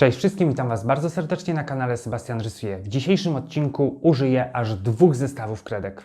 Cześć wszystkim, witam Was bardzo serdecznie na kanale Sebastian Rysuje. W dzisiejszym odcinku użyję aż dwóch zestawów kredek.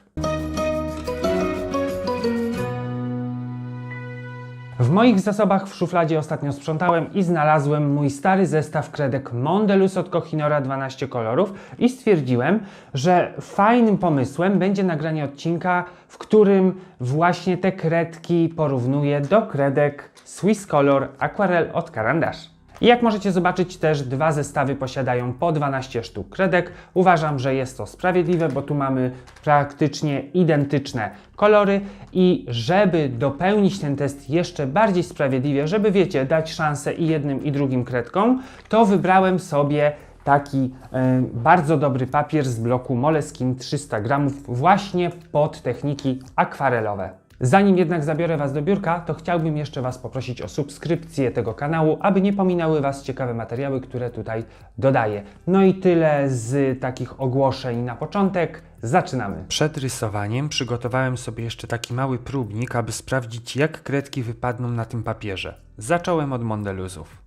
W moich zasobach w szufladzie ostatnio sprzątałem i znalazłem mój stary zestaw kredek Mondeluz od Kohinoora 12 kolorów i stwierdziłem, że fajnym pomysłem będzie nagranie odcinka, w którym właśnie te kredki porównuję do kredek Swiss Color Aquarel od Carandash. I jak możecie zobaczyć, też dwa zestawy posiadają po 12 sztuk kredek. Uważam, że jest to sprawiedliwe, bo tu mamy praktycznie identyczne kolory i żeby dopełnić ten test jeszcze bardziej sprawiedliwie, żeby wiecie, dać szansę i jednym i drugim kredkom, to wybrałem sobie taki e, bardzo dobry papier z bloku Moleskine 300 gramów właśnie pod techniki akwarelowe. Zanim jednak zabiorę Was do biurka, to chciałbym jeszcze Was poprosić o subskrypcję tego kanału, aby nie pominały Was ciekawe materiały, które tutaj dodaję. No i tyle z takich ogłoszeń na początek. Zaczynamy. Przed rysowaniem przygotowałem sobie jeszcze taki mały próbnik, aby sprawdzić jak kredki wypadną na tym papierze. Zacząłem od Mondeluzów.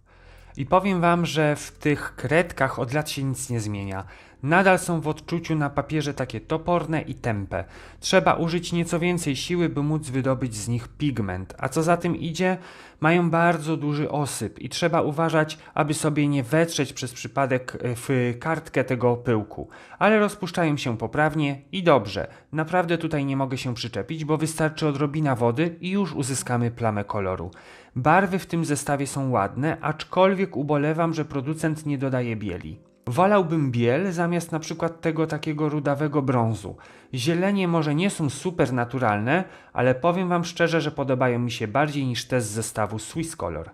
I powiem Wam, że w tych kredkach od lat się nic nie zmienia. Nadal są w odczuciu na papierze takie toporne i tępe. Trzeba użyć nieco więcej siły, by móc wydobyć z nich pigment, a co za tym idzie, mają bardzo duży osyp i trzeba uważać, aby sobie nie wetrzeć przez przypadek e, w kartkę tego pyłku. Ale rozpuszczają się poprawnie i dobrze. Naprawdę tutaj nie mogę się przyczepić, bo wystarczy odrobina wody i już uzyskamy plamę koloru. Barwy w tym zestawie są ładne, aczkolwiek ubolewam, że producent nie dodaje bieli. Wolałbym biel zamiast na przykład tego takiego rudawego brązu. Zielenie może nie są super naturalne, ale powiem Wam szczerze, że podobają mi się bardziej niż te z zestawu Swiss Color.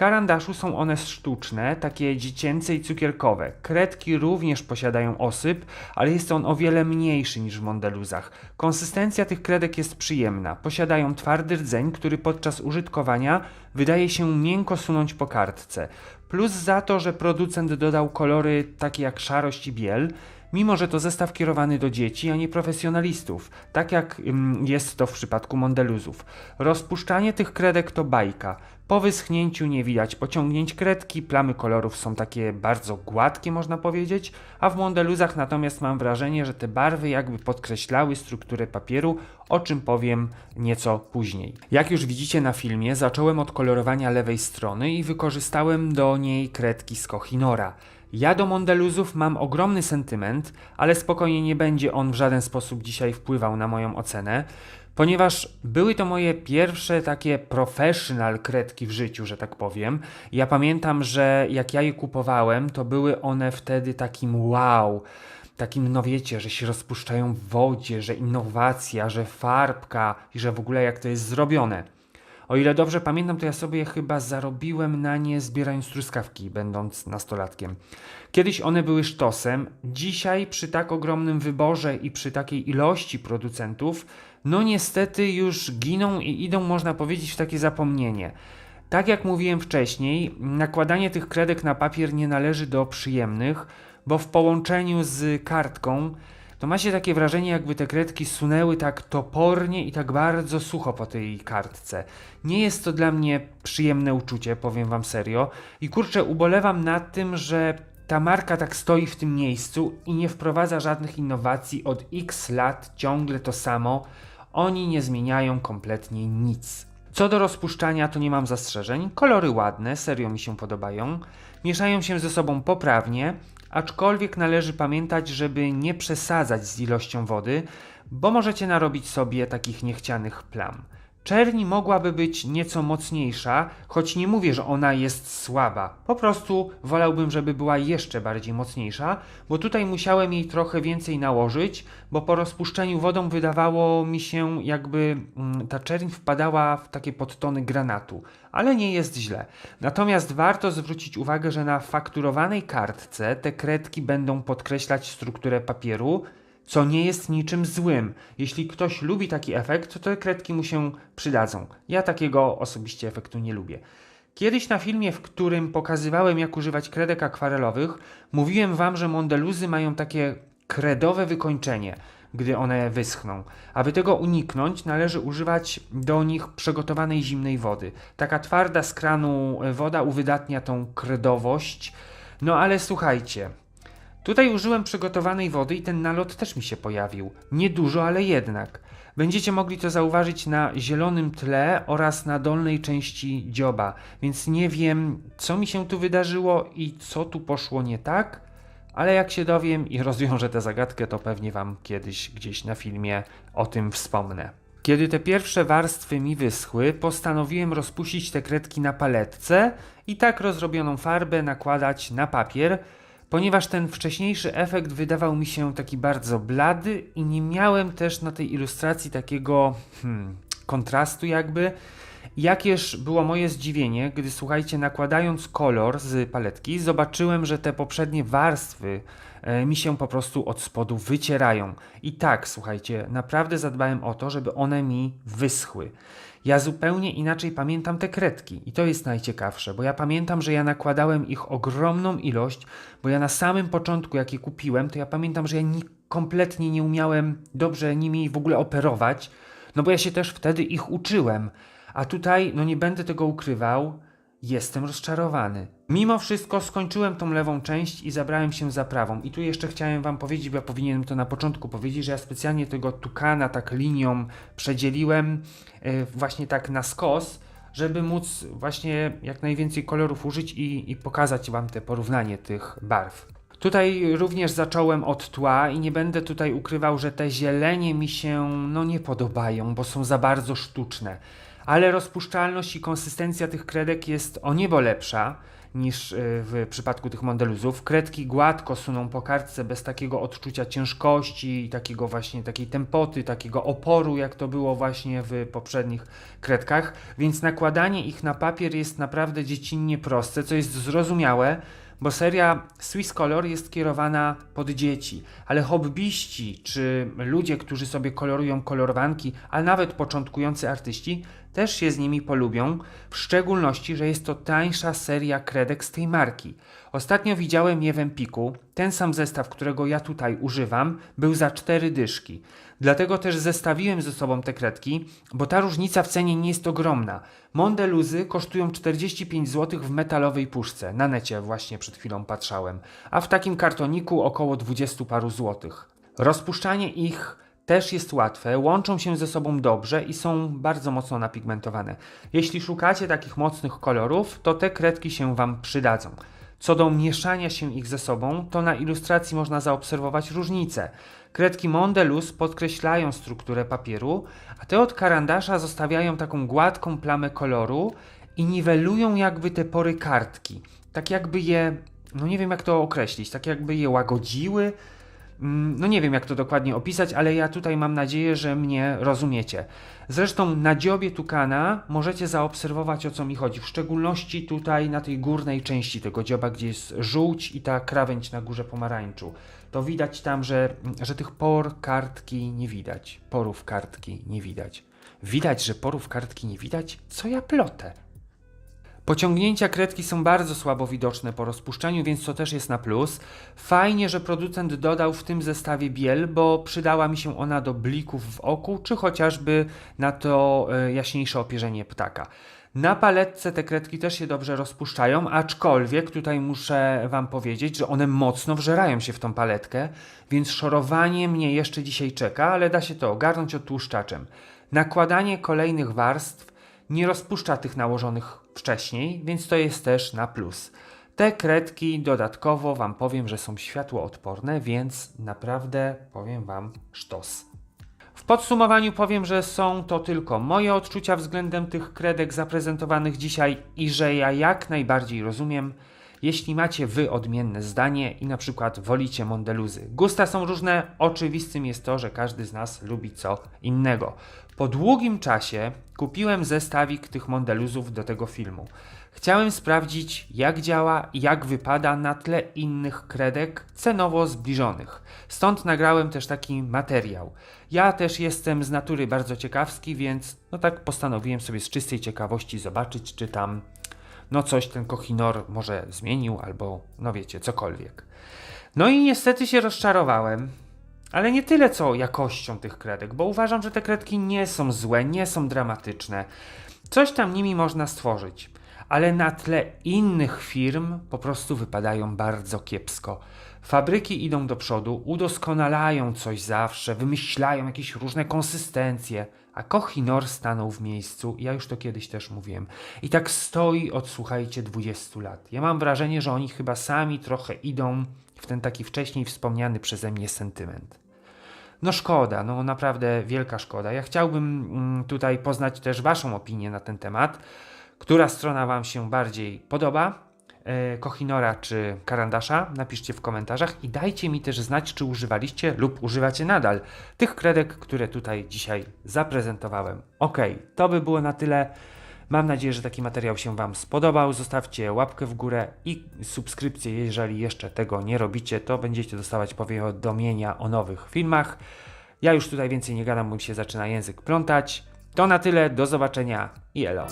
Karandaszu są one sztuczne, takie dziecięce i cukierkowe. Kredki również posiadają osyp, ale jest on o wiele mniejszy niż w mondeluzach. Konsystencja tych kredek jest przyjemna. Posiadają twardy rdzeń, który podczas użytkowania wydaje się miękko sunąć po kartce. Plus za to, że producent dodał kolory takie jak szarość i biel, mimo że to zestaw kierowany do dzieci, a nie profesjonalistów, tak jak ym, jest to w przypadku mondeluzów. Rozpuszczanie tych kredek to bajka. Po wyschnięciu nie widać pociągnięć kredki, plamy kolorów są takie bardzo gładkie, można powiedzieć, a w mondeluzach natomiast mam wrażenie, że te barwy jakby podkreślały strukturę papieru, o czym powiem nieco później. Jak już widzicie na filmie, zacząłem od kolorowania lewej strony i wykorzystałem do niej kredki z Kohinoora. Ja do Mondeluzów mam ogromny sentyment, ale spokojnie nie będzie on w żaden sposób dzisiaj wpływał na moją ocenę, ponieważ były to moje pierwsze takie professional kredki w życiu, że tak powiem. Ja pamiętam, że jak ja je kupowałem, to były one wtedy takim wow takim, no wiecie, że się rozpuszczają w wodzie, że innowacja, że farbka i że w ogóle jak to jest zrobione. O ile dobrze pamiętam, to ja sobie chyba zarobiłem na nie zbierając truskawki, będąc nastolatkiem. Kiedyś one były sztosem, dzisiaj przy tak ogromnym wyborze i przy takiej ilości producentów, no niestety już giną i idą, można powiedzieć, w takie zapomnienie. Tak jak mówiłem wcześniej, nakładanie tych kredek na papier nie należy do przyjemnych, bo w połączeniu z kartką to ma się takie wrażenie, jakby te kredki sunęły tak topornie i tak bardzo sucho po tej kartce. Nie jest to dla mnie przyjemne uczucie, powiem Wam serio. I kurczę, ubolewam nad tym, że ta marka tak stoi w tym miejscu i nie wprowadza żadnych innowacji od x lat, ciągle to samo. Oni nie zmieniają kompletnie nic. Co do rozpuszczania, to nie mam zastrzeżeń. Kolory ładne, serio mi się podobają. Mieszają się ze sobą poprawnie, aczkolwiek należy pamiętać, żeby nie przesadzać z ilością wody, bo możecie narobić sobie takich niechcianych plam. Czerni mogłaby być nieco mocniejsza, choć nie mówię, że ona jest słaba. Po prostu wolałbym, żeby była jeszcze bardziej mocniejsza, bo tutaj musiałem jej trochę więcej nałożyć, bo po rozpuszczeniu wodą wydawało mi się, jakby mm, ta czerń wpadała w takie podtony granatu, ale nie jest źle. Natomiast warto zwrócić uwagę, że na fakturowanej kartce te kredki będą podkreślać strukturę papieru, co nie jest niczym złym. Jeśli ktoś lubi taki efekt, to te kredki mu się przydadzą. Ja takiego osobiście efektu nie lubię. Kiedyś na filmie, w którym pokazywałem jak używać kredek akwarelowych, mówiłem Wam, że mondeluzy mają takie kredowe wykończenie, gdy one wyschną. Aby tego uniknąć, należy używać do nich przygotowanej zimnej wody. Taka twarda z kranu woda uwydatnia tą kredowość, No ale słuchajcie, tutaj użyłem przygotowanej wody i ten nalot też mi się pojawił. Niedużo, ale jednak. Będziecie mogli to zauważyć na zielonym tle oraz na dolnej części dzioba, więc nie wiem, co mi się tu wydarzyło i co tu poszło nie tak, ale jak się dowiem i rozwiążę tę zagadkę, to pewnie Wam kiedyś gdzieś na filmie o tym wspomnę. Kiedy te pierwsze warstwy mi wyschły, postanowiłem rozpuścić te kredki na paletce i tak rozrobioną farbę nakładać na papier, ponieważ ten wcześniejszy efekt wydawał mi się taki bardzo blady i nie miałem też na tej ilustracji takiego hmm, kontrastu jakby. Jakież było moje zdziwienie, gdy słuchajcie, nakładając kolor z paletki, zobaczyłem, że te poprzednie warstwy e, mi się po prostu od spodu wycierają. I tak, słuchajcie, naprawdę zadbałem o to, żeby one mi wyschły. Ja zupełnie inaczej pamiętam te kredki i to jest najciekawsze, bo ja pamiętam, że ja nakładałem ich ogromną ilość, bo ja na samym początku, jak je kupiłem, to ja pamiętam, że ja ni- kompletnie nie umiałem dobrze nimi w ogóle operować, no bo ja się też wtedy ich uczyłem. A tutaj, no nie będę tego ukrywał, jestem rozczarowany. Mimo wszystko skończyłem tą lewą część i zabrałem się za prawą. I tu jeszcze chciałem Wam powiedzieć, bo ja powinienem to na początku powiedzieć, że ja specjalnie tego tukana tak linią przedzieliłem yy, właśnie tak na skos, żeby móc właśnie jak najwięcej kolorów użyć i, i pokazać Wam te porównanie tych barw. Tutaj również zacząłem od tła i nie będę tutaj ukrywał, że te zielenie mi się no nie podobają, bo są za bardzo sztuczne. Ale rozpuszczalność i konsystencja tych kredek jest o niebo lepsza niż y, w przypadku tych mondeluzów. Kredki gładko suną po kartce bez takiego odczucia ciężkości, takiego właśnie takiej tempoty, takiego oporu, jak to było właśnie w poprzednich kredkach, więc nakładanie ich na papier jest naprawdę dziecinnie proste, co jest zrozumiałe, bo seria Swiss Color jest kierowana pod dzieci, ale hobbyści czy ludzie, którzy sobie kolorują kolorowanki, a nawet początkujący artyści też się z nimi polubią, w szczególności, że jest to tańsza seria kredek z tej marki. Ostatnio widziałem je w Empiku, ten sam zestaw, którego ja tutaj używam, był za cztery dyszki. Dlatego też zestawiłem ze sobą te kredki, bo ta różnica w cenie nie jest ogromna. Mondeluzy kosztują 45 zł w metalowej puszce, na necie właśnie przed chwilą patrzałem, a w takim kartoniku około 20 paru złotych. Rozpuszczanie ich też jest łatwe, łączą się ze sobą dobrze i są bardzo mocno napigmentowane. Jeśli szukacie takich mocnych kolorów, to te kredki się Wam przydadzą. Co do mieszania się ich ze sobą, to na ilustracji można zaobserwować różnice. Kredki Mondeluz podkreślają strukturę papieru, a te od karandasza zostawiają taką gładką plamę koloru i niwelują jakby te pory kartki. Tak jakby je, no nie wiem jak to określić, tak jakby je łagodziły, No nie wiem, jak to dokładnie opisać, ale ja tutaj mam nadzieję, że mnie rozumiecie. Zresztą na dziobie tukana możecie zaobserwować o co mi chodzi, w szczególności tutaj na tej górnej części tego dzioba, gdzie jest żółć i ta krawędź na górze pomarańczu. To widać tam, że, że tych por kartki nie widać. Porów kartki nie widać. Widać, że porów kartki nie widać? Co ja plotę? Pociągnięcia kredki są bardzo słabo widoczne po rozpuszczaniu, więc to też jest na plus. Fajnie, że producent dodał w tym zestawie biel, bo przydała mi się ona do blików w oku, czy chociażby na to e, jaśniejsze opierzenie ptaka. Na paletce te kredki też się dobrze rozpuszczają, aczkolwiek tutaj muszę Wam powiedzieć, że one mocno wżerają się w tą paletkę, więc szorowanie mnie jeszcze dzisiaj czeka, ale da się to ogarnąć odtłuszczaczem. Nakładanie kolejnych warstw nie rozpuszcza tych nałożonych wcześniej, więc to jest też na plus. Te kredki dodatkowo Wam powiem, że są światłoodporne, więc naprawdę powiem Wam sztos. W podsumowaniu powiem, że są to tylko moje odczucia względem tych kredek zaprezentowanych dzisiaj i że ja jak najbardziej rozumiem, jeśli macie wy odmienne zdanie i na przykład wolicie mondeluzy. Gusta są różne, oczywistym jest to, że każdy z nas lubi co innego. Po długim czasie kupiłem zestawik tych mondeluzów do tego filmu. Chciałem sprawdzić, jak działa i jak wypada na tle innych kredek cenowo zbliżonych. Stąd nagrałem też taki materiał. Ja też jestem z natury bardzo ciekawski, więc no tak postanowiłem sobie z czystej ciekawości zobaczyć, czy tam no coś ten Kohinor może zmienił, albo no wiecie, cokolwiek. No i niestety się rozczarowałem. Ale nie tyle co jakością tych kredek, bo uważam, że te kredki nie są złe, nie są dramatyczne. Coś tam nimi można stworzyć. ale na tle innych firm po prostu wypadają bardzo kiepsko. Fabryki idą do przodu, udoskonalają coś zawsze, wymyślają jakieś różne konsystencje, a Kohinoor stanął w miejscu, ja już to kiedyś też mówiłem. I tak stoi od, słuchajcie, 20 lat. Ja mam wrażenie, że oni chyba sami trochę idą w ten taki wcześniej wspomniany przeze mnie sentyment. No szkoda, no naprawdę wielka szkoda. Ja chciałbym mm, tutaj poznać też Waszą opinię na ten temat. Która strona Wam się bardziej podoba? E, Kohinoora czy Karandasza? Napiszcie w komentarzach i dajcie mi też znać, czy używaliście lub używacie nadal tych kredek, które tutaj dzisiaj zaprezentowałem. Ok, to by było na tyle. Mam nadzieję, że taki materiał się Wam spodobał. Zostawcie łapkę w górę i subskrypcję, jeżeli jeszcze tego nie robicie, to będziecie dostawać powiadomienia o nowych filmach. Ja już tutaj więcej nie gadam, bo mi się zaczyna język plątać. To na tyle, do zobaczenia i elo.